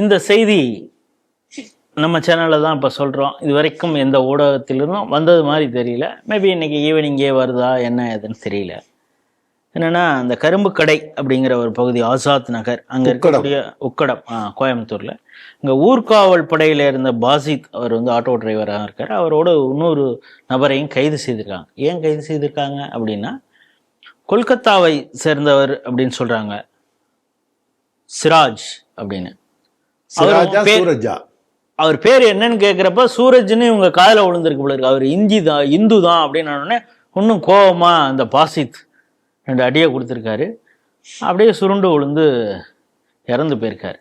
இந்த செய்தி நம்ம சேனலில் தான் இப்போ சொல்கிறோம் இது வரைக்கும் எந்த ஊடகத்திலிருந்தும் வந்தது மாதிரி தெரியல. மேபி இன்னைக்கு ஈவினிங்கே வருதா என்ன ஏதுன்னு தெரியல. என்னன்னா அந்த கரும்பு கடை அப்படிங்கிற ஒரு பகுதி ஆசாத் நகர் அங்கே இருக்கக்கூடிய உக்கடம் கோயம்புத்தூர்ல. இங்கே ஊர்காவல் படையில இருந்த பாசித் அவர் வந்து ஆட்டோ டிரைவராக இருக்கார். அவரோட இன்னொரு நபரையும் கைது செய்திருக்காங்க. ஏன் கைது செய்திருக்காங்க அப்படின்னா கொல்கத்தாவை சேர்ந்தவர் அப்படின்னு சொல்றாங்க. சிராஜ் அப்படின்னு. சிராஜா அவர் பேர்- சூரஜா. அவர் பேர் என்னன்னு கேட்குறப்ப சூரஜ்னு இவங்க காதில் விழுந்திருக்கு போல இருக்கு. அவர் இந்தி தான் இந்து தான் அப்படின்னு இன்னும் கோவமா அந்த பாசித் ரெண்டு அடியை கொடுத்துருக்காரு. அப்படியே சுருண்டு விழுந்து இறந்து போயிருக்காரு.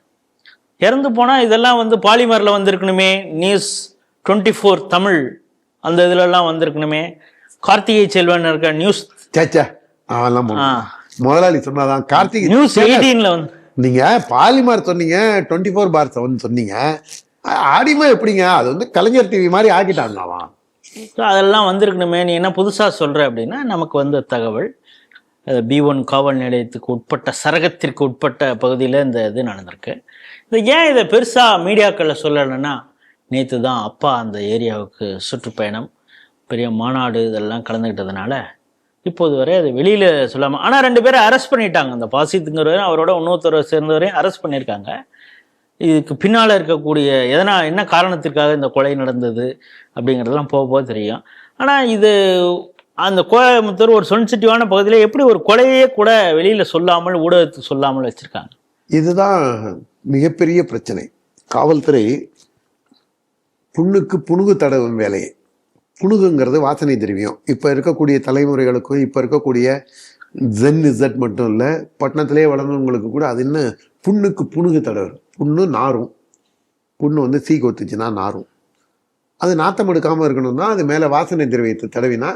இறந்து போனால் இதெல்லாம் வந்து பாலிமரில் வந்திருக்கணுமே. நியூஸ் டுவெண்ட்டி ஃபோர் தமிழ் அந்த இதுலலாம் வந்திருக்கணுமே. கார்த்திகை செல்வன் இருக்க நியூஸ் சேச்சா. முதலாளி சொன்னாதான். கார்த்திக் நியூஸ் எயிட்டீன்ல வந்து நீங்கள் பாலிமார் சொன்னீங்க டுவெண்ட்டி ஃபோர் பார் செவன் சொன்னீங்க ஆடிமா எப்படிங்க? அது வந்து கலைஞர் டிவி மாதிரி ஆக்கிட்டாங்க ஸோ அதெல்லாம் வந்திருக்கணுமே. நீ என்ன புதுசாக சொல்கிற அப்படின்னா நமக்கு வந்த தகவல் பி ஒன் காவல் நிலையத்துக்கு உட்பட்ட சரகத்திற்கு உட்பட்ட பகுதியில் இந்த இது நடந்திருக்கு. இது ஏன் இதை பெருசாக மீடியாக்களில் சொல்லலைன்னா நேற்று தான் அப்பா அந்த ஏரியாவுக்கு சுற்றுப்பயணம் பெரிய மாநாடு இதெல்லாம் கலந்துக்கிட்டதுனால இப்போது வரை அது வெளியில் சொல்லாமல் ஆனால் ரெண்டு பேரும் அரெஸ்ட் பண்ணிட்டாங்க. அந்த பாசித்துங்கிறவரையும் அவரோட இன்னொருத்தரை சேர்ந்தவரையும் அரெஸ்ட் பண்ணியிருக்காங்க. இதுக்கு பின்னால் இருக்கக்கூடிய எதனா என்ன காரணத்திற்காக இந்த கொலை நடந்தது அப்படிங்கிறதெல்லாம் போக போக தெரியும். ஆனால் இது அந்த கோயம்புத்தூர் ஒரு சென்சிட்டிவான பகுதியில் எப்படி ஒரு கொலையே கூட வெளியில் சொல்லாமல் ஊடகத்துக்கு சொல்லாமல் வச்சுருக்காங்க? இதுதான் மிகப்பெரிய பிரச்சனை. காவல்துறை புண்ணுக்கு புணுகு தடவும் வேலையை. புழுகுங்கிறது வாசனை திரவியம். இப்போ இருக்கக்கூடிய தலைமுறைகளுக்கும் இப்போ இருக்கக்கூடிய ஜென் இசட் மட்டும் இல்லை பட்டணத்திலே வளர்ந்தவங்களுக்கு கூட அது என்ன புண்ணுக்கு புணுகு தடவர். புண்ணு நாரும். புண்ணு வந்து சீ கொத்துச்சுன்னா நாரும். அது நாத்தம் எடுக்காமல் இருக்கணும்னா அது மேலே வாசனை திரவியத்தை தடவினா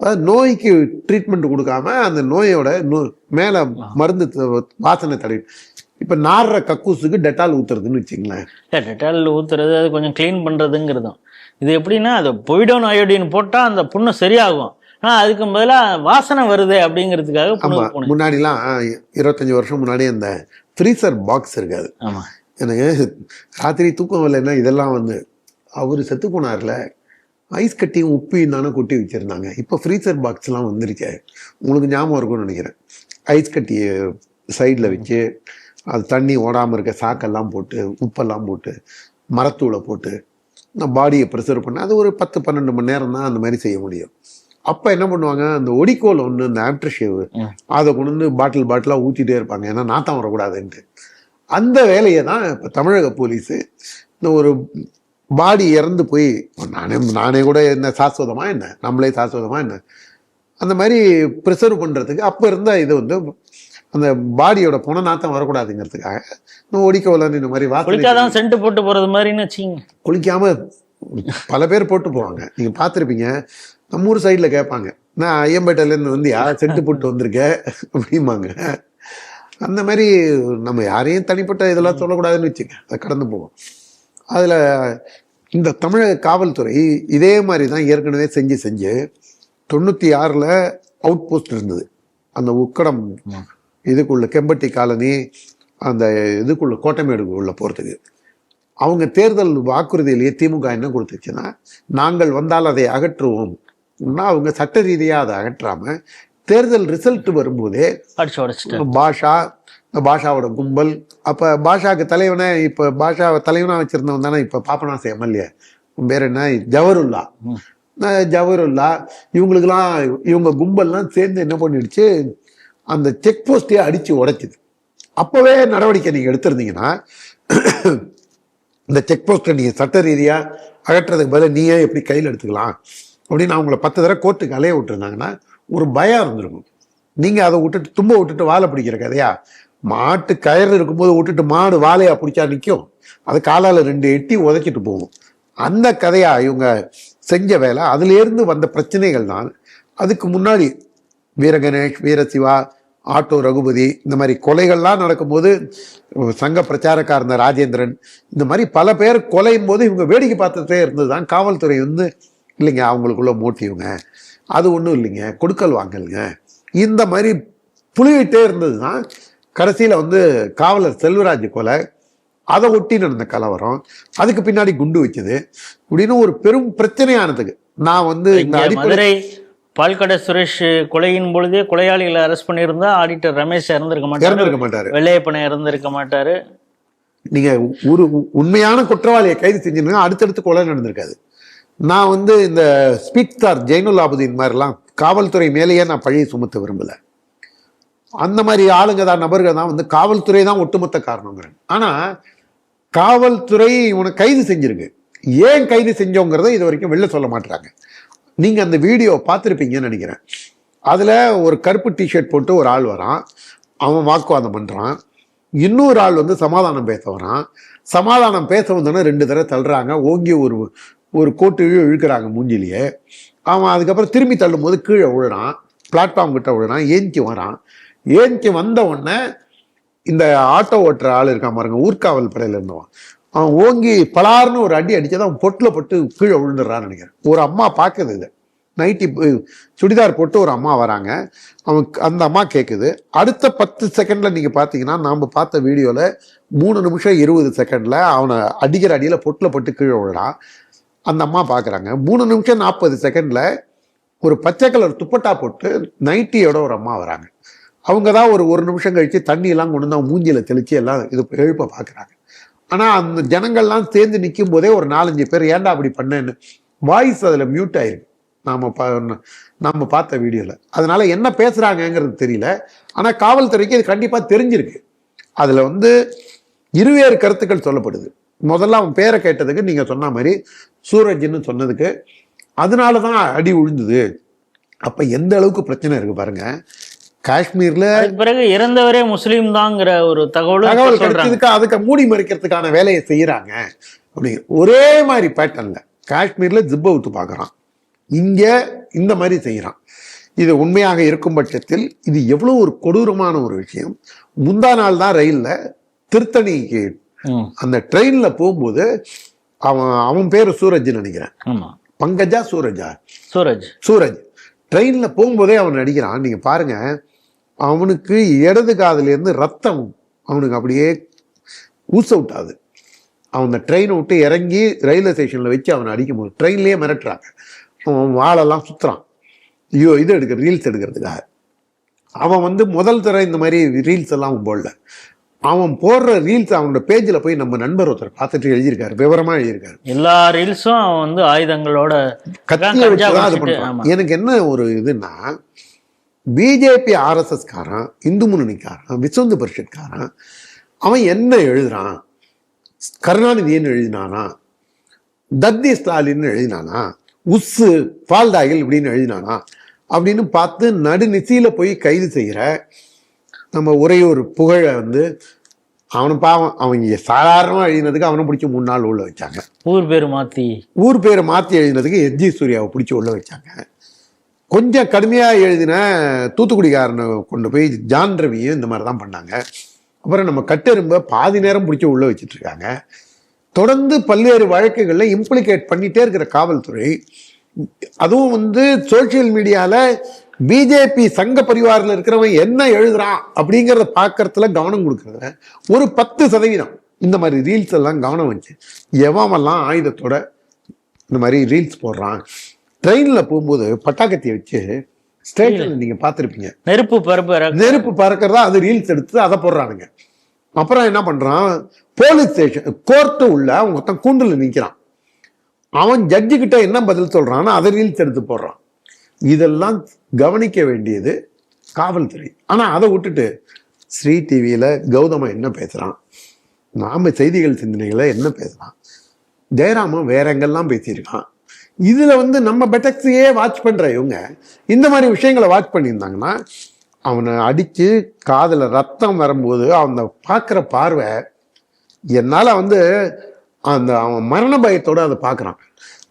அதாவது நோய்க்கு ட்ரீட்மெண்ட் கொடுக்காம அந்த நோயோட நோ மேலே மருந்து வாசனை தடவி இப்போ நாடுற கக்கூசுக்கு டெட்டால் ஊற்றுறதுன்னு வச்சுங்களேன் டெட்டால் ஊற்றுறது அது கொஞ்சம் க்ளீன் பண்ணுறதுங்கிறதும் இது எப்படின்னா அது பொய்டோன் அயோடின் போட்டால் அந்த புண்ணு சரியாகும். ஆனால் அதுக்கு பதிலாக வாசனை வருது அப்படிங்கிறதுக்காக முன்னாடிலாம் இருபத்தஞ்சு வருஷம் முன்னாடி அந்த ஃப்ரீசர் பாக்ஸ் இருக்காது. ஆமாம் எனக்கு ராத்திரி தூக்கம் வரலைன்னா இதெல்லாம் வந்து அவர் செத்து போனார்ல ஐஸ் கட்டியும் உப்பையும் தானே கொட்டி வச்சுருந்தாங்க. இப்போ ஃப்ரீசர் பாக்ஸ்லாம் வந்துருச்சே. உங்களுக்கு ஞாபகம் இருக்கும்னு நினைக்கிறேன். ஐஸ் கட்டியை சைடில் வச்சு அது தண்ணி ஓடாமல் இருக்க சாக்கெல்லாம் போட்டு உப்பெல்லாம் போட்டு மரத்தூளை போட்டு நான் பாடியை ப்ரிசர்வ் பண்ண அது ஒரு பத்து பன்னெண்டு மணி நேரம் தான் அந்த மாதிரி செய்ய முடியும். அப்போ என்ன பண்ணுவாங்க? அந்த ஒடிக்கோல் ஒன்று இந்த ஆப்டர் ஷேவ். அதை கொண்டு வந்து பாட்டில் பாட்டிலாக ஊற்றிட்டே இருப்பாங்க. ஏன்னா நாத்தம் வரக்கூடாதுன்ட்டு. அந்த வேலையை தான் இப்போ தமிழக போலீஸு இந்த ஒரு பாடி இறந்து போய் நானே நானே கூட என்ன சாஸ்வதமா என்ன? நம்மளே சாஸ்வதமா என்ன? அந்த மாதிரி ப்ரிசர்வ் பண்ணுறதுக்கு அப்போ இருந்த இது வந்து அந்த பாடியோட புன நாத்தம் வரக்கூடாதுங்கிறதுக்காக இந்த ஒடிக்கோலன்னு இந்த மாதிரி வாசனை குளிக்காதான் சென்ட் போட்டு போகிறது மாதிரின்னு வச்சிங்க குளிக்காம பல பேர் போட்டு போவாங்க. நீங்க பார்த்துருப்பீங்க. நம்ம ஊர் சைடில் கேட்பாங்க. நான் ஐயம்பேட்டையிலேருந்து வந்து யார் செட்டு போட்டு வந்திருக்க? அப்படிம்பாங்க. அந்த மாதிரி நம்ம யாரையும் தனிப்பட்ட இதெல்லாம் சொல்லக்கூடாதுன்னு வச்சுங்க அதை கடந்து போவோம். அதில் இந்த தமிழக காவல்துறை இதே மாதிரி தான் ஏற்கனவே செஞ்சு செஞ்சு தொண்ணூற்றி ஆறில் அவுட் போஸ்ட் இருந்தது. அந்த உக்கடம். இதுக்குள்ள கெம்பட்டி காலனி அந்த இதுக்குள்ள கோட்டைமேடு உள்ள போகிறதுக்கு அவங்க தேர்தல் வாக்குறுதியிலேயே திமுக என்ன கொடுத்துச்சுன்னா நாங்கள் வந்தால் அதை அகற்றுவோம். அவங்க சட்ட ரீதியாக அதை அகற்றாம தேர்தல் ரிசல்ட் வரும்போதே பாஷா பாஷாவோட கும்பல் அப்போ பாஷாக்கு தலைவனை இப்போ பாஷாவை தலைவனா வச்சிருந்தவன் தானே இப்போ பாபநாச எம்எல்ஏ. பேர் என்ன? ஜவருல்லா ஜவருல்லா இவங்களுக்கெல்லாம் இவங்க கும்பல்லாம் சேர்ந்து என்ன பண்ணிடுச்சு அந்த செக் போஸ்டே அடித்து உடைச்சிது அப்போவே நடவடிக்கை நீங்கள் எடுத்திருந்தீங்கன்னா இந்த செக் போஸ்ட்டை நீங்கள் சட்ட ரீதியாக அகற்றுறதுக்கு பதிலா நீயே எப்படி கையில் எடுத்துக்கலாம் அப்படின்னு அவங்கள பத்து தடவை கோர்ட்டுக்கு அலைய விட்டுருந்தாங்கன்னா ஒரு பயம் இருந்திருக்கும். நீங்கள் அதை விட்டுட்டு தும்ப விட்டுட்டு வாழை பிடிக்கிற கதையா? மாட்டு கயிறு இருக்கும்போது விட்டுட்டு மாடு வாழையாக பிடிச்சா நிற்கும் அது காலால் ரெண்டு எட்டி உதைச்சிட்டு போகும். அந்த கதையாக இவங்க செஞ்ச வேலை அதுலேருந்து வந்த பிரச்சனைகள் தான். அதுக்கு முன்னாடி வீரகணேஷ் வீரசிவா ஆட்டோ ரகுபதி இந்த மாதிரி கொலைகள்லாம் நடக்கும்போது சங்க பிரச்சாரக்கா இருந்த ராஜேந்திரன் இந்த மாதிரி பல பேர் கொலையும் போது இவங்க வேடிக்கை பார்த்துட்டே இருந்தது தான் காவல்துறை வந்து இல்லைங்க அவங்களுக்குள்ள மோட்டிவ்ங்க. அது ஒன்றும் இல்லைங்க. கொடுக்கல் வாங்கலுங்க. இந்த மாதிரி புளியிட்டே இருந்தது தான் கடைசியில் வந்து காவலர் செல்வராஜ் கொலை. அதை ஒட்டி நடந்த கலவரம். அதுக்கு பின்னாடி குண்டு வச்சது. இப்படின்னு ஒரு பெரும் பிரச்சனையானதுக்கு. நான் வந்து இந்த அடிப்படை பால்கடை சுரேஷ் கொலையின் பொழுதே கொலையாளிகளை அரெஸ்ட் பண்ணியிருந்தா ஆடிட்டர் ரமேஷ் இறந்திருக்க மாட்டாரு. இறந்திருக்க மாட்டாரு. வெள்ளையப்பனை இறந்திருக்க மாட்டாரு. நீங்க ஒரு உண்மையான குற்றவாளியை கைது செஞ்சிருந்தா அடுத்தடுத்து கொலை நடந்திருக்காது. நான் வந்து இந்த ஸ்பீக் ஸ்டார் ஜெயினுல் ஆபுதீன் மாதிரிலாம் காவல்துறை மேலேயே நான் பழியை சுமத்த விரும்பல. அந்த மாதிரி ஆளுங்க தான் நபர்கள் தான் வந்து காவல்துறை தான் ஒட்டுமொத்த காரணங்கிறேன். ஆனா காவல்துறை இவனை கைது செஞ்சிருக்கு. ஏன் கைது செஞ்சோங்கிறத இது வரைக்கும் வெளில சொல்ல மாட்டாங்க நீங்கள் அந்த வீடியோ பார்த்துருப்பீங்கன்னு நினைக்கிறேன். அதில் ஒரு கருப்பு டிஷர்ட் போட்டு ஒரு ஆள் வரான். அவன் வாக்குவாதம் பண்ணுறான் இன்னொரு ஆள் வந்து சமாதானம் பேச வரான். சமாதானம் பேச வந்தோன்னே ரெண்டு தடவை தள்ளுறாங்க. ஓங்கி ஒரு ஒரு கோட்டு இழுக்கிறாங்க மூஞ்சிலேயே. அவன் அதுக்கப்புறம் திரும்பி தள்ளும்போது கீழே விழுறான். பிளாட்ஃபார்ம் கிட்ட விழுறான். ஏஞ்சி வரான். ஏஞ்சி வந்த உடனே இந்த ஆட்டோ ஓட்டுற ஆள் இருக்கான் பாருங்க. ஊர்காவல் படையில் இருந்தவன். அவன் ஓங்கி பலார்னு ஒரு அடி அடித்தது அவன் பொட்டில் போட்டு கீழே விழுந்துடுறான்னு நினைக்கிறேன். ஒரு அம்மா பார்க்குது இதை. நைட்டி சுடிதார் போட்டு ஒரு அம்மா வராங்க. அவன் அந்த அம்மா கேட்குது அடுத்த பத்து செகண்டில் நீங்கள் பார்த்தீங்கன்னா நாம் பார்த்த வீடியோவில் மூணு நிமிஷம் இருபது செகண்டில் அவனை அடிக்கிற அடியில் பொட்டில் பட்டு கீழே விழுறான். அந்த அம்மா பார்க்குறாங்க மூணு நிமிஷம் நாற்பது செகண்டில் ஒரு பச்சை கலர் துப்பட்டா போட்டு நைட்டியோட ஒரு அம்மா வராங்க. அவங்க தான் ஒரு ஒரு நிமிஷம் கழித்து தண்ணியெல்லாம் கொண்டு வந்து அவன் மூஞ்சியில் தெளித்து எல்லாம் இது எழுப்ப பார்க்குறாங்க ஆனால் அந்த ஜனங்கள்லாம் சேர்ந்து நிற்கும் போதே ஒரு நாலஞ்சு பேர் ஏன்டா அப்படி பண்ணேன்னு? வாய்ஸ் அதில் மியூட் ஆயிருக்கு. நாம் பா நம்ம பார்த்த வீடியோவில் அதனால் என்ன பேசுகிறாங்கங்கிறது தெரியல. ஆனால் காவல்துறைக்கு இது கண்டிப்பாக தெரிஞ்சிருக்கு. அதில் வந்து இருவேறு கருத்துக்கள் சொல்லப்படுது. முதல்ல அவன் பேரை கேட்டதுக்கு நீங்கள் சொன்ன மாதிரி சூரஜ்னு சொன்னதுக்கு அதனால தான் அடி விழுந்தது அப்போ எந்த அளவுக்கு பிரச்சனை இருக்குது பாருங்கள் காஷ்மீர்ல பிறகு இறந்தவரே முஸ்லீம் தாங்கிற ஒரு தகவல் சொல்றாங்க. கிடைச்சதுக்கு அதுக்கு மூடி மறைக்கிறதுக்கான வேலையை செய்யறாங்க. அப்படிங்கிற ஒரே மாதிரி பேட்டர்ன்ல காஷ்மீர்ல ஜிப்ப விட்டு பார்க்கறான். இங்க இந்த மாதிரி செய்யறான். இது உண்மையாக இருக்கும் பட்சத்தில் இது எவ்வளவு ஒரு கொடூரமான ஒரு விஷயம். முந்தா நாள் தான் ரயில்ல திருத்தணிக்கு அந்த ட்ரெயின்ல போகும்போது அவன் அவன் பேரு சூரஜ் நினைக்கிறேன். பங்கஜா சூரஜா? சூரஜ். சூரஜ். ட்ரெயின்ல போகும்போதே அவன் நடிக்கிறான். நீங்க பாருங்க. அவனுக்கு இடது காதுல இருந்து ரத்தம் அவனுக்கு அப்படியே ஊஸ் அவுட் ஆகுது அவன் அந்த ட்ரெயினை விட்டு இறங்கி ரயில்வே ஸ்டேஷன்ல வச்சு அவனை அடிக்கும் போது ட்ரெயின்லயே மிரட்டுறாங்க. அவன் வாழெல்லாம் சுத்துறான். ஐயோ இது எடுக்கிற ரீல்ஸ் எடுக்கிறதுக்காக. அவன் வந்து முதல் தர இந்த மாதிரி ரீல்ஸ் எல்லாம் அவன் போடல. அவன் போடுற ரீல்ஸ் அவனோட பேஜில் போய் நம்ம நண்பர் ஒருத்தர் பார்த்துட்டு எழுதியிருக்காரு விவரமா எழுதியிருக்காரு. எல்லா ரீல்ஸும் அவன் வந்து ஆயுதங்களோட கத்திய வச்சு. எனக்கு என்ன ஒரு இதுன்னா பிஜேபி ஆர்எஸ்எஸ் காரன் இந்து முன்னணிக்காரன் விஸ்வந்து பரிஷத்காரன் அவன் என்ன எழுதுறான்? கருணாநிதி என்ன எழுதினானா? தத்தி ஸ்டாலின் எழுதினானா? உஸ்ஸு பால்டாயில் இப்படின்னு எழுதினானா? அப்படின்னு பார்த்து நடுநிசையில போய் கைது செய்கிற நம்ம உரையூர் புகழ வந்து அவனு பாவம் அவன் இங்க சாதாரணமா எழுதினதுக்கு அவனை பிடிச்சி மூணு நாள் உள்ள வச்சாங்க. ஊர் பேர் மாத்தி. ஊர் பேரை மாற்றி எழுதினதுக்கு எஸ்ஜி சூர்யாவை பிடிச்சி உள்ள வச்சாங்க. கொஞ்சம் கடுமையாக எழுதின தூத்துக்குடிக்காரனை கொண்டு போய் ஜான் ரவியும் இந்த மாதிரி தான் பண்ணாங்க. அப்புறம் நம்ம கட்டெரும்பை பாதி நேரம் பிடிச்சி உள்ளே வச்சிட்டிருக்காங்க தொடர்ந்து பல்வேறு வழக்குகளில் இம்ப்ளிகேட் பண்ணிகிட்டே இருக்கிற காவல்துறை அதுவும் வந்து சோஷியல் மீடியாவில் பிஜேபி சங்க பரிவாரில் இருக்கிறவன் என்ன எழுதுறான் அப்படிங்கிறத பார்க்கறதுல கவனம் கொடுக்குறத ஒரு பத்து சதவீதம் இந்த மாதிரி ரீல்ஸ் எல்லாம் கவனம் வந்துச்சு எவாமெல்லாம் ஆயுதத்தோட இந்த மாதிரி ரீல்ஸ் போடுறான் ட்ரெயின்ல போகும்போது பட்டாக்கத்தியை வச்சு ஸ்டேஷன்ல நீங்க பார்த்துருப்பீங்க. நெருப்பு பரப்பு நெருப்பு பறக்கிறதா அது ரீல்ஸ் எடுத்து அதை போடுறானுங்க. அப்புறம் என்ன பண்றான்? போலீஸ் ஸ்டேஷன் கோர்ட்டு உள்ள மொத்தம் கூண்டுல நிக்கிறான். அவன் ஜட்ஜு கிட்ட என்ன பதில் சொல்றான்னு அதை ரீல்ஸ் எடுத்து போடுறான். இதெல்லாம் கவனிக்க வேண்டியது காவல்துறை. ஆனா அதை விட்டுட்டு ஸ்ரீ டிவியில கௌதம என்ன பேசுறான்? நாம செய்திகள் சிந்தனைகளை என்ன பேசுறான்? ஜெயராமன் வேற எங்கெல்லாம் பேசியிருக்கான்? இதுல வந்து நம்ம பெட்டக்ஸையே வாட்ச் பண்ற இவங்க. இந்த மாதிரி விஷயங்களை வாட்ச் பண்ணியிருந்தாங்கன்னா அவனை அடிச்சு காதுல ரத்தம் வரும்போது அவனை பார்க்குற பார்வை என்னால வந்து அந்த அவன் மரண பயத்தோட அதை பார்க்கறான்.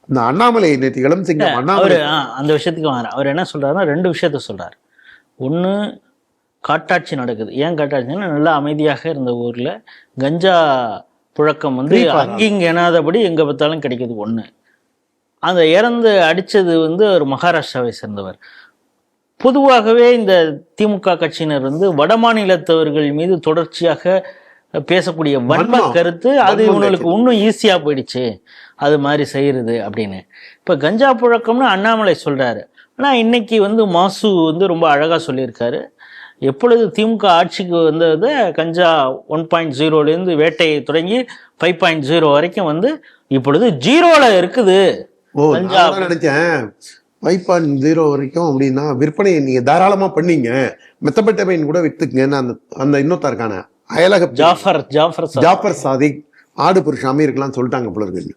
இந்த அண்ணாமலை நேற்று இளம் சிங்கம் அவரு அண்ணாமலை அந்த விஷயத்துக்கு வாங்க அவர் என்ன சொல்றாருன்னா ரெண்டு விஷயத்த சொல்றாரு. ஒண்ணு காட்டாட்சி நடக்குது. ஏன் காட்டாட்சின்னா நல்லா அமைதியாக இருந்த ஊர்ல கஞ்சா புழக்கம் வந்து. அங்கிங்க எனாதபடி எங்க பார்த்தாலும் கிடைக்குது ஒண்ணு. அந்த இறந்து அடிச்சது வந்து ஒரு மகாராஷ்டிராவை சேர்ந்தவர். பொதுவாகவே இந்த திமுக கட்சியினர் வந்து வடமாநிலத்தவர்கள் மீது தொடர்ச்சியாக பேசக்கூடிய வன்ம. கருத்து அது இவங்களுக்கு இன்னும் ஈஸியா போயிடுச்சு. அது மாதிரி செய்யறது அப்படின்னு. இப்ப கஞ்சா புழக்கம்னு அண்ணாமலை சொல்றாரு. ஆனா இன்னைக்கு வந்து மாசு வந்து ரொம்ப அழகா சொல்லியிருக்காரு. எப்பொழுது திமுக ஆட்சிக்கு வந்தது கஞ்சா ஒன் பாயிண்ட் ஜீரோலேருந்து வேட்டையை தொடங்கி ஃபைவ் பாயிண்ட் ஜீரோ வரைக்கும் வந்து இப்பொழுது ஜீரோல இருக்குது. ஓ நான் நினைச்சேன். ஃபைவ் பாயிண்ட் ஜீரோ வரைக்கும் அப்படின்னா விற்பனையை நீங்க தாராளமா பண்ணீங்க. மெத்தபெட்டமைன் கூட வித்துக்குங்கன்னு அந்த அந்த இன்னொருத்தருக்கான அயலக ஜாஃபர் ஜாஃபர் ஜாஃபர் சாதிக் ஆடு புருஷ அமீருக்கெல்லாம் சொல்லிட்டாங்க போல இருக்கு.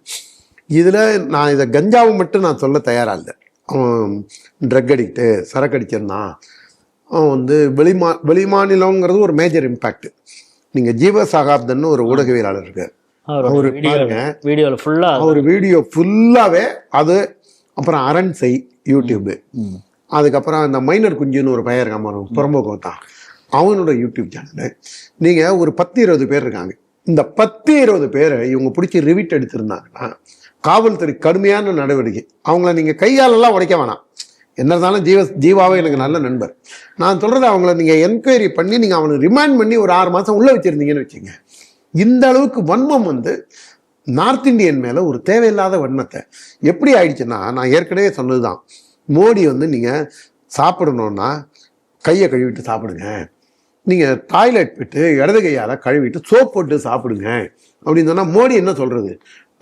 இதுல நான் இதை கஞ்சாவை மட்டும் நான் சொல்ல தயாரா இல்லை. அவன் ட்ரக் அடிக்ட்டு சரக்கு அடிச்சிருந்தான் அவன் வந்து வெளிமா வெளிமாநிலங்கிறது ஒரு மேஜர் இம்பாக்ட் நீங்க ஜீவ சகாப்தன்னு ஒரு ஊடகவியலாளர் இருக்கார். அவர் பாருங்க. வீடியோவில் ஃபுல்லா அவர் வீடியோ ஃபுல்லாவே அது அப்புறம் அரண் செய் யூடியூப் அதுக்கப்புறம் அந்த மைனர் குஞ்சுன்னு ஒரு பையன் பாருங்க, புறம்போக்கு தான் அவனோட யூடியூப் சேனலு நீங்க ஒரு பத்து இருபது பேர் இருக்காங்க. இந்த பத்து இருபது பேரை இவங்க பிடிச்சி ரிவிட் எடுத்திருந்தாங்கன்னா காவல்துறை கடுமையான நடவடிக்கை. அவங்கள நீங்க கையாலெல்லாம் உடைக்க வேணாம். என்ன இருந்தாலும் ஜீவ ஜீவாவே எனக்கு நல்ல நண்பர். நான் சொல்றது அவங்கள நீங்க என்கொயரி பண்ணி நீங்க அவனுக்கு ரிமாண்ட் பண்ணி ஒரு ஆறு மாசம் உள்ள வச்சிருந்தீங்கன்னு வச்சுங்க இந்த அளவுக்கு வன்மம் வந்து நார்த் இந்தியன் மேலே ஒரு தேவையில்லாத வன்மத்தை. எப்படி ஆயிடுச்சுன்னா நான் ஏற்கனவே சொன்னது தான் மோடி வந்து நீங்கள் சாப்பிடணுன்னா கையை கழுவிட்டு சாப்பிடுங்க. நீங்கள் டாய்லெட் போயிட்டு இடது கையால் கழுவிட்டு சோப் போட்டு சாப்பிடுங்க. அப்படின்னு சொன்னால் மோடி என்ன சொல்கிறது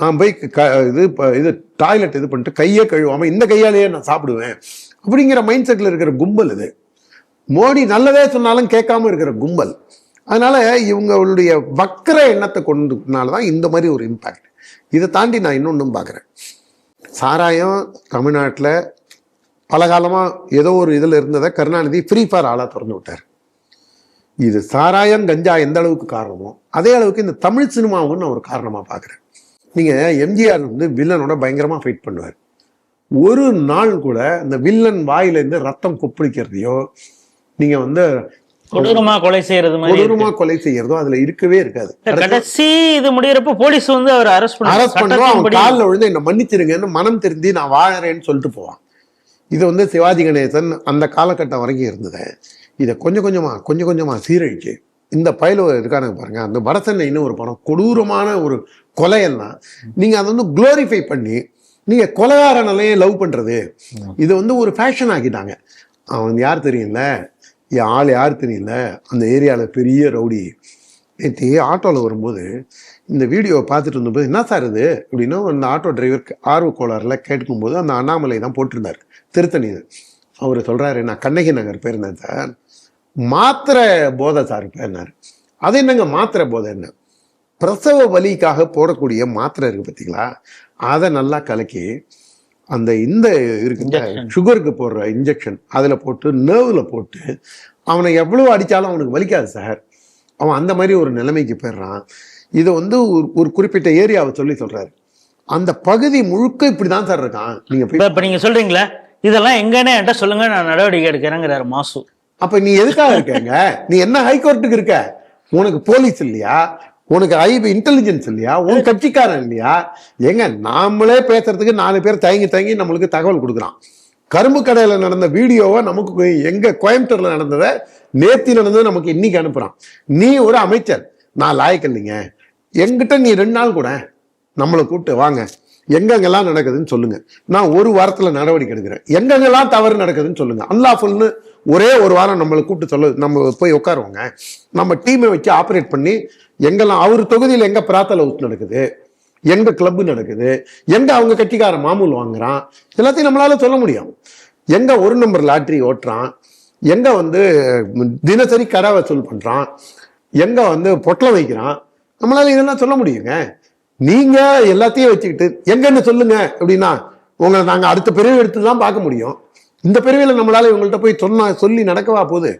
நான் போய் க இது இப்போ இது டாய்லெட் இது பண்ணிட்டு கையே கழுவாமல் இந்த கையாலேயே நான் சாப்பிடுவேன். அப்படிங்கிற மைண்ட் செட்டில் இருக்கிற கும்பல் இது. மோடி நல்லதே சொன்னாலும் கேட்காம இருக்கிற கும்பல். அதனால் இவங்களுடைய வக்கர எண்ணத்தை கொண்டதுனால தான் இந்த மாதிரி ஒரு இம்பேக்ட் இதை தாண்டி நான் இன்னொன்றும் பார்க்குறேன். சாராயம் தமிழ்நாட்டில் பல காலமாக ஏதோ ஒரு இதில் இருந்ததை கருணாநிதி ஃப்ரீ ஃபயர் ஆளாக திறந்து விட்டார். இது சாராயம் கஞ்சா எந்த அளவுக்கு காரணமோ அதே அளவுக்கு இந்த தமிழ் சினிமாவும் நான் ஒரு காரணமாக பார்க்குறேன். நீங்கள் எம்ஜிஆர் வந்து வில்லனோட பயங்கரமாக ஃபைட் பண்ணுவார். ஒரு நாள் கூட இந்த வில்லன் வாயிலேருந்து ரத்தம் கொப்பளிக்கிறதையோ நீங்கள் வந்து கொடூரமா கொலை செய்யறது கொடூரமா கொலை செய்யறதோ அதுல இருக்கவே இருக்காது. இருக்கு. கடைசி இது முடியறப்ப போலீஸ் வந்து அவர் அரெஸ்ட் பண்ணி அரெஸ்ட் பண்ணுவோம் அவன் காலில் விழுந்து என்ன மன்னிச்சிருங்கன்னு மனம் திருந்தி நான் வாழறேன்னு சொல்லிட்டு போவான். இது வந்து சிவாஜி கணேசன் அந்த காலகட்டம் வரைக்கும் இருந்தது. இதை கொஞ்சம் கொஞ்சமா கொஞ்சம் கொஞ்சமா சீரழிச்சு இந்த பயல இருக்கானுங்க பாருங்க அந்த வடசென்னைன்னு ஒரு படம் கொடூரமான ஒரு கொலையெல்லாம் நீங்க அதை வந்து குளோரிஃபை பண்ணி நீங்க கொலைகாரனையே லவ் பண்றது. இது வந்து ஒரு ஃபேஷன் ஆக்கிட்டாங்க. அவன் யார் தெரியல என் ஆள் யார் தெரியல. அந்த ஏரியாவில் பெரிய ரவுடி. நேற்று ஆட்டோவில் வரும்போது இந்த வீடியோவை பார்த்துட்டு இருந்தபோது என்ன சார் இது? அப்படின்னா அந்த ஆட்டோ டிரைவர் ஆர்வ கோளாறுல கேட்கும்போது அந்த அண்ணாமலை தான் போட்டிருந்தார். திருத்தணி. அவர் சொல்கிறாரு நான் கண்ணகி நகர் போயிருந்தேன் சார். மாத்திரை போதை சார் போயிருந்தார் அது என்னங்க மாத்திரை போதை என்ன பிரசவ வலிக்காக போடக்கூடிய மாத்திரை இருக்குது பார்த்தீங்களா அதை நல்லா கலக்கி அந்த இந்த இருக்கு Injection. சுகருக்கு போடுற இன்ஜெக்ஷன் அதில் போட்டு நர்வில் போட்டு அவனை எவ்வளோ அடித்தாலும் அவனுக்கு வலிக்காது சார் அவன் அந்த மாதிரி ஒரு நிலைமைக்கு போயிடுறான். இதை வந்து ஒரு ஒரு குறிப்பிட்ட ஏரியாவை சொல்லி சொல்றாரு. அந்த பகுதி முழுக்க இப்படி தான் சார் இருக்கான். நீங்க போய் இப்ப இப்ப நீங்க சொல்றீங்களா இதெல்லாம் எங்கன்னு என்கிட்ட சொல்லுங்க நான் நடவடிக்கை எடுக்கிறேங்கிறாரு மாசு. அப்ப நீ எதுக்காக இருக்கங்க? நீ என்ன ஹைகோர்ட்டுக்கு இருக்க? உனக்கு போலீஸ் இல்லையா? உனக்கு ஐபி இன்டெலிஜென்ஸ் இல்லையா? உன் கட்சிக்காரன் இல்லையா? ஏங்க நாமளே பேசுறதுக்கு நாலு பேர் தயங்கி தயங்கி நம்மளுக்கு தகவல் கொடுக்குறான். கரும்பு கடையில நடந்த வீடியோவை நமக்கு எங்க கோயம்புத்தூர்ல நடந்ததை நேத்தி நடந்ததை நமக்கு இன்னைக்கு அனுப்புறான். நீ ஒரு அமைச்சர். நான் லாயக்கு இல்லைங்க. என்கிட்ட நீ ரெண்டு நாள் கூட நம்மளை கூப்பிட்டு வாங்க. எங்கெங்கெல்லாம் நடக்குதுன்னு சொல்லுங்க. நான் ஒரு வாரத்துல நடவடிக்கை எடுக்கிறேன். எங்கெங்கெல்லாம் தவறு நடக்குதுன்னு சொல்லுங்க. அன்லாஃபுல்னு ஒரே ஒரு வாரம் நம்மளை கூப்பிட்டு சொல்ல நம்ம போய் உட்காருவோங்க. நம்ம டீமை வச்சு ஆப்ரேட் பண்ணி எங்கெல்லாம் அவர் தொகுதியில் எங்க பிராத்தல ஊத்து நடக்குது எங்க கிளப் நடக்குது எங்க அவங்க கட்டிக்கார மாமூல் வாங்குறான் எல்லாத்தையும் நம்மளால சொல்ல முடியும். எங்க ஒரு நம்பர் லாட்ரி ஓட்டுறான் எங்க வந்து தினசரி கரை வசூல் பண்றான் எங்க வந்து பொட்டலை வைக்கிறான் நம்மளால இதெல்லாம் சொல்ல முடியுங்க. நீங்க எல்லாத்தையும் வச்சுக்கிட்டு எங்கன்னு சொல்லுங்க அப்படின்னா உங்களை நாங்கள் அடுத்த பிரிவு எடுத்து தான் பார்க்க முடியும். இந்த பிரிவில் நம்மளால இவங்கள்ட்ட போய் சொன்னா சொல்லி நடக்கவா போகுது?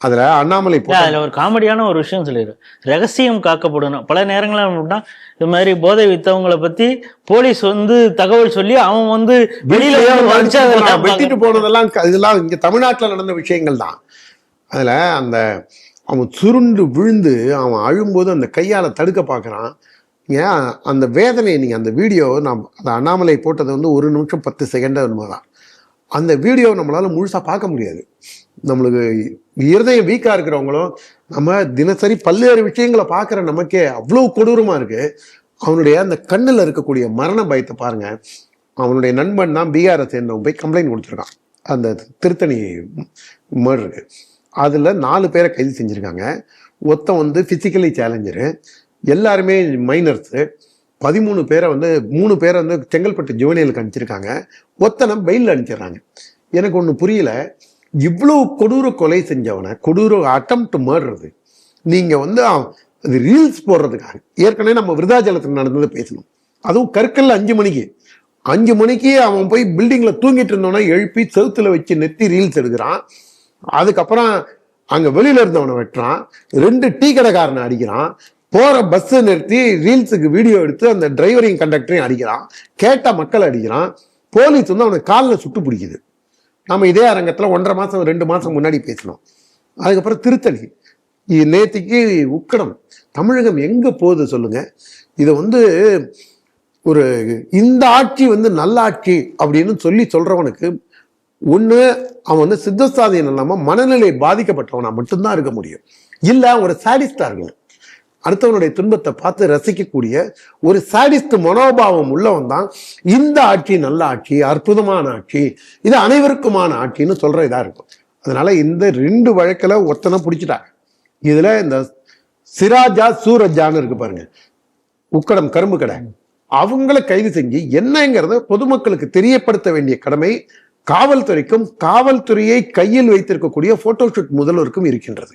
அதுல அண்ணாமலை அதுல ஒரு காமெடியான ஒரு விஷயம் சொல்லிடு ரகசியம் காக்கப்படணும் பல நேரங்களில் அப்படின்னா இது மாதிரி போதை வித்தவங்களை பத்தி போலீஸ் வந்து தகவல் சொல்லி அவன் வந்து வெளியில வெட்டிட்டு போனதெல்லாம் இதெல்லாம் இங்க தமிழ்நாட்டுல நடந்த விஷயங்கள் தான். அதுல அந்த அவன் சுருண்டு விழுந்து அவன் அழும்போது அந்த கையால தடுக்க பார்க்கறான் ஏன்? அந்த வேதனையை நீங்க அந்த வீடியோ நான் அந்த அண்ணாமலை போட்டது வந்து ஒரு நிமிஷம் பத்து செகண்ட் தான் அந்த வீடியோ நம்மளால முழுசா பார்க்க முடியாது. நம்மளுக்கு இருதயம் வீக்காக இருக்கிறவங்களும் நம்ம தினசரி பல்வேறு விஷயங்களை பார்க்குற நமக்கே அவ்வளோ கொடூரமாக இருக்குது அவனுடைய அந்த கண்ணில் இருக்கக்கூடிய மரண பயத்தை பாருங்க. அவனுடைய நண்பன் தான் பீகாரை சேர்ந்தவன் போய் கம்ப்ளைண்ட் கொடுத்துருக்கான். அந்த திருத்தணி மர்டருக்கு அதில் நாலு பேரை கைது செஞ்சுருக்காங்க. ஒத்தன் வந்து ஃபிசிக்கலி சேலஞ்சரு எல்லாருமே மைனர்ஸு பதிமூணு பேரை வந்து மூணு பேரை வந்து செங்கல்பட்டு ஜுவனியலுக்கு அனுப்பிச்சிருக்காங்க. ஒத்தனை பெயிலில் அனுப்பிச்சிடுறாங்க. எனக்கு ஒன்று புரியல. இவ்வளவு கொடூர கொலை செஞ்சவனை கொடூர அட்டம் மேடுறது நீங்க வந்து அவன் அது ரீல்ஸ் போடுறதுக்காக. ஏற்கனவே நம்ம விருதாச்சலத்தில் நடந்தது பேசணும். அதுவும் கற்கல்ல அஞ்சு மணிக்கு. அஞ்சு மணிக்கு அவன் போய் பில்டிங்கில் தூங்கிட்டு இருந்தவனை எழுப்பி செவுத்துல வச்சு நெத்தி ரீல்ஸ் எடுக்கிறான். அதுக்கப்புறம் அங்கே வெளியில் இருந்தவனை வெட்டுறான். ரெண்டு டீ கடைக்காரனை அடிக்கிறான். போகிற பஸ்ஸு நிறுத்தி ரீல்ஸுக்கு வீடியோ எடுத்து அந்த டிரைவரையும் கண்டக்டரையும் அடிக்கிறான். கேட்ட மக்களை அடிக்கிறான். போலீஸ் வந்து அவனை காலில் சுட்டு பிடிக்குது. நம்ம இதே அரங்கத்தில் ஒன்றரை மாதம் ரெண்டு மாதம் முன்னாடி பேசினோம். அதுக்கப்புறம் திருத்தணி. நேற்றுக்கு உக்கடம். தமிழகம் எங்கே போகுது சொல்லுங்கள் இதை வந்து ஒரு இந்த ஆட்சி வந்து நல்ல ஆட்சி அப்படின்னு சொல்லி சொல்கிறவனுக்கு ஒன்று அவன் வந்து சித்தசாதியம் இல்லாமல் மனநிலை பாதிக்கப்பட்டவனாக மட்டும்தான் இருக்க முடியும். இல்லை ஒரு சாடிஸ்டாக இருக்கணும் அடுத்தவனுடைய துன்பத்தை பார்த்து ரசிக்கக்கூடிய ஒரு சாடிஸ்ட் மனோபாவம் உள்ளவன் தான் இந்த ஆட்சி நல்ல ஆட்சி அற்புதமான ஆட்சி இது அனைவருக்குமான ஆட்சின்னு சொல்ற இதாக இருக்கும். அதனால இந்த ரெண்டு வழக்கில் ஒருத்தனை பிடிச்சிட்டாங்க. இதுல இந்த சிராஜா சூரஜான்னு இருக்கு பாருங்க. உக்கடம் கரும்பு கடை. அவங்கள கைது செஞ்சு என்னங்கிறத பொதுமக்களுக்கு தெரியப்படுத்த வேண்டிய கடமை காவல்துறைக்கும் காவல்துறையை கையில் வைத்திருக்கக்கூடிய போட்டோஷூட் முதல்வருக்கும் இருக்கின்றது.